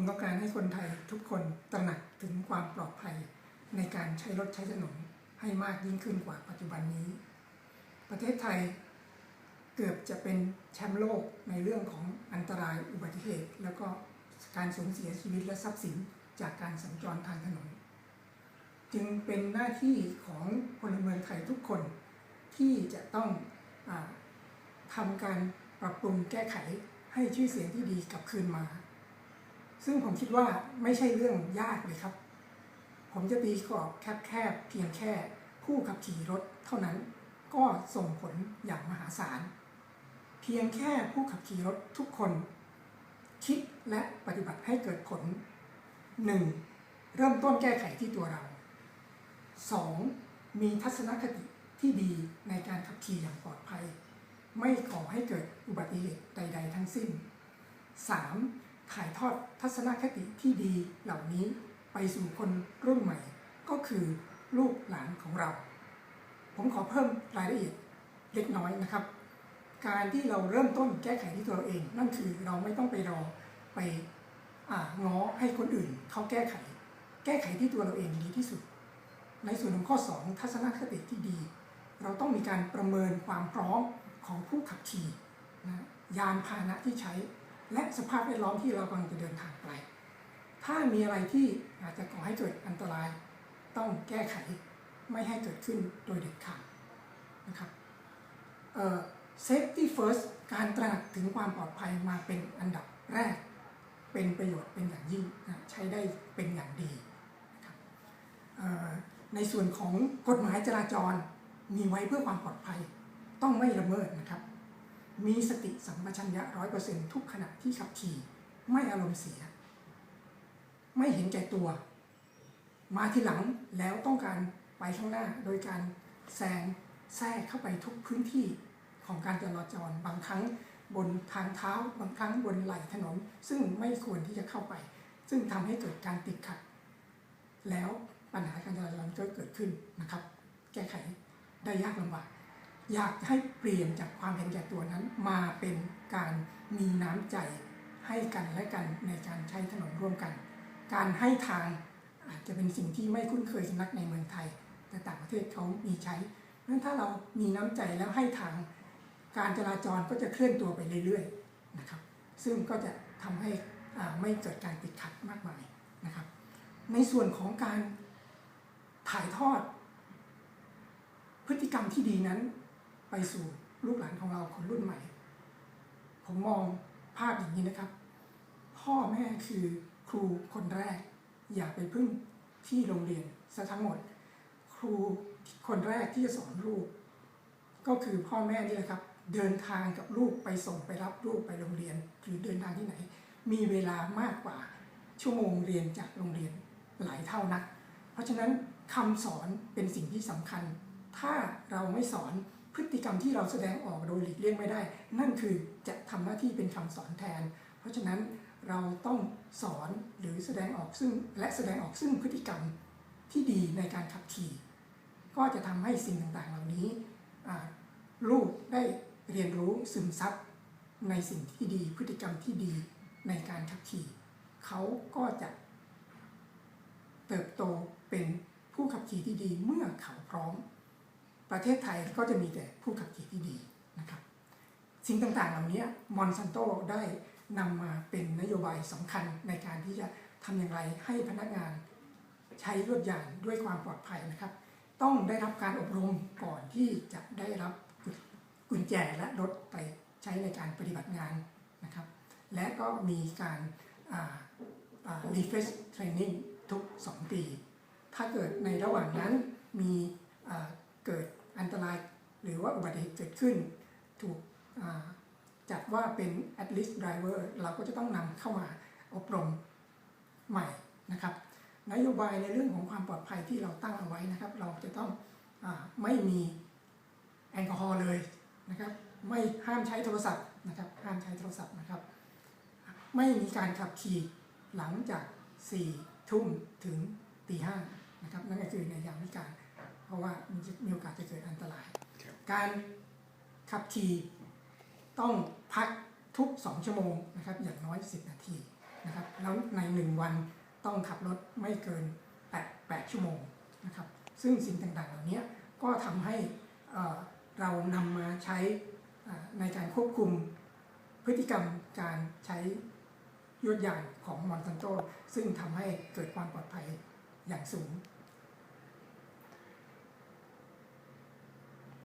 ผมต้องการให้คนไทยทุกคนตระหนักถึงความปลอดภัย ในการใช้รถใช้ถนนให้มากยิ่งขึ้นกว่าปัจจุบันนี้ ประเทศไทยเกือบจะเป็นแชมป์โลกในเรื่องของอันตรายอุบัติเหตุ แล้วก็การสูญเสียชีวิตและทรัพย์สินจากการสัญจรทางถนน จึงเป็นหน้าที่ของพลเมืองไทยทุกคนที่จะต้องอทำการปรับปรุงแก้ไขให้ชื่อเสียงที่ดีกลับคืนมา ซึ่งผมคิดว่าไม่ใช่เรื่องยากเลยครับ ผมจะตีกรอบแคบๆเพียงแค่ผู้ขับขี่รถเท่านั้นก็ส่งผลอย่างมหาศาล เพียงแค่ผู้ขับขี่รถทุกคน คิดและปฏิบัติให้เกิดผล 1. เริ่มต้นแก้ไขที่ตัวเรา 2. มีทัศนคติที่ดีในการขับขี่อย่างปลอดภัย ไม่ก่อให้เกิดอุบัติเหตุใด ๆ ทั้งสิ้น 3. ถ่ายทอดทัศนคติที่ดีเหล่านี้ไปสู่คนรุ่นใหม่ ก็คือลูกหลานของเรา ผมขอเพิ่มรายละเอียดเล็กน้อยนะครับ การที่เราเริ่มต้นแก้ไขที่ตัวเราเอง นั่นคือเราไม่ต้องไปรอไปอ่าง้อให้คนอื่นเขาแก้ไข แก้ไขที่ตัวเราเองดีที่สุด ในส่วนของข้อ 2 ทัศนคติที่ดี เราต้องมีการประเมินความพร้อมของผู้ขับขี่นะยานพาหนะที่ใช้ และสภาพแวดล้อมที่เรากำลังจะเดินทางไป ถ้ามีอะไรที่อาจจะก่อให้เกิดอันตราย ต้องแก้ไขไม่ให้เกิดขึ้นโดยเด็ดขาดนะครับเอ่อ safety first การตระหนักถึงความปลอดภัยมาเป็นอันดับแรก เป็นประโยชน์เป็นอย่างยิ่งนะใช้ได้เป็นอย่างดีนะครับในส่วนของกฎหมายจราจรมีไว้เพื่อความปลอดภัย ต้องไม่ละเมิดนะครับ มีสติสัมปชัญญะร้อยเปอร์เซ็นทุกขณะที่ขับขี่ ไม่อารมณ์เสีย ไม่เห็นแก่ตัว มาที่หลังแล้วต้องการไปข้างหน้าโดยการแซงแทรกเข้าไปทุกพื้นที่ของการจราจรบางครั้งบนทางเท้าบางครั้งบนไหล่ถนน ซึ่งไม่ควรที่จะเข้าไป ซึ่งทำให้เกิดการติดขัด แล้วปัญหาการจราจรก็เกิดขึ้นนะครับ แก้ไขได้ยากลำบาก อยากให้เปลี่ยนจากความเห็นแก่ตัวนั้น มาเป็นการมีน้ำใจให้กันและกันในการใช้ถนนร่วมกัน การให้ทางอาจจะเป็นสิ่งที่ไม่คุ้นเคยสนักในเมืองไทย แต่ต่างประเทศเขามีใช้เพราะฉะนั้นถ้าเรามีน้ำใจแล้วให้ทาง การจราจรก็จะเคลื่อนตัวไปเรื่อยๆนะครับ ซึ่งก็จะทำให้ไม่เกิดการติดขัดมากมายนะครับ ในส่วนของการถ่ายทอด พฤติกรรมที่ดีนั้น ไปสู่ลูกหลานของเราคนรุ่นใหม่ ผมมองภาพอย่างนี้นะครับ พ่อแม่คือครูคนแรก อย่าไปพึ่งที่โรงเรียนซะทั้งหมด ครูคนแรกที่จะสอนลูก ก็คือพ่อแม่นี่แหละครับ เดินทางกับลูกไปส่งไปรับลูกไปโรงเรียน หรือเดินทางที่ไหน มีเวลามากกว่า ชั่วโมงเรียนจากโรงเรียนหลายเท่านัก เพราะฉะนั้นคำสอนเป็นสิ่งที่สำคัญ ถ้าเราไม่สอน พฤติกรรมที่เราแสดงออกโดยหลีกเลี่ยงไม่ได้ นั่นคือจะทำหน้าที่เป็นคำสอนแทน เพราะฉะนั้นเราต้องสอนหรือแสดงออกซึ่งและแสดงออกซึ่งพฤติกรรมที่ดีในการขับขี่ ก็จะทำให้สิ่งต่างๆ เหล่านี้ลูกได้เรียนรู้ซึมซับในสิ่งที่ดีพฤติกรรมที่ดีในการขับขี่ เขาก็จะเติบโตเป็นผู้ขับขี่ที่ดีเมื่อเขาพร้อม ประเทศไทยก็จะมีแต่ผู้ขับขี่ที่ดีนะครับ สิ่งต่างๆเหล่านี้มอนซันโตได้นำมาเป็นนโยบายสำคัญในการที่จะทำอย่างไรให้พนักงานใช้รถยานด้วยความปลอดภัยนะครับ ต้องได้รับการอบรมก่อนที่จะได้รับกุญแจและรถไปใช้ในการปฏิบัติงานนะครับ และก็มีการรีเฟรชเทรนนิ่งทุก 2 ปี ถ้าเกิดในระหว่างนั้นมีเกิด อันตรายหรือว่าอุบัติเหตุเกิดขึ้น ถูกจัดว่าเป็น at risk driver เราก็จะต้องนำเข้ามาอบรมใหม่นะครับนโยบายในเรื่องของความปลอดภัยที่เราตั้งเอาไว้นะครับ เราจะต้องอไม่มีแอลกอฮอล์เลยนะครับ ไม่ห้ามใช้โทรศัพท์นะครับห้ามใช้โทรศัพท์นะครับ ไม่มีการขับขี่หลังจาก4ทุ่มถึงตีห้านะครับนั่นก็คือในยามวิการ เพราะว่ามันจะมีโอกาสจะเกิดอันตรายครับการขับขี่ต้องพักทุก 2 ชั่วโมงนะครับอย่างน้อย 10 นาทีนะครับแล้วใน 1 วันต้องขับรถไม่เกิน 8 8 ชั่วโมงนะครับซึ่งสิ่งต่างๆ เหล่านี้ก็ทำให้เอ่อเรานำมาใช้อ่าในการควบคุมพฤติกรรมการใช้ยวดยานของมอนซันโตซึ่งทำให้เกิดความปลอดภัยอย่างสูง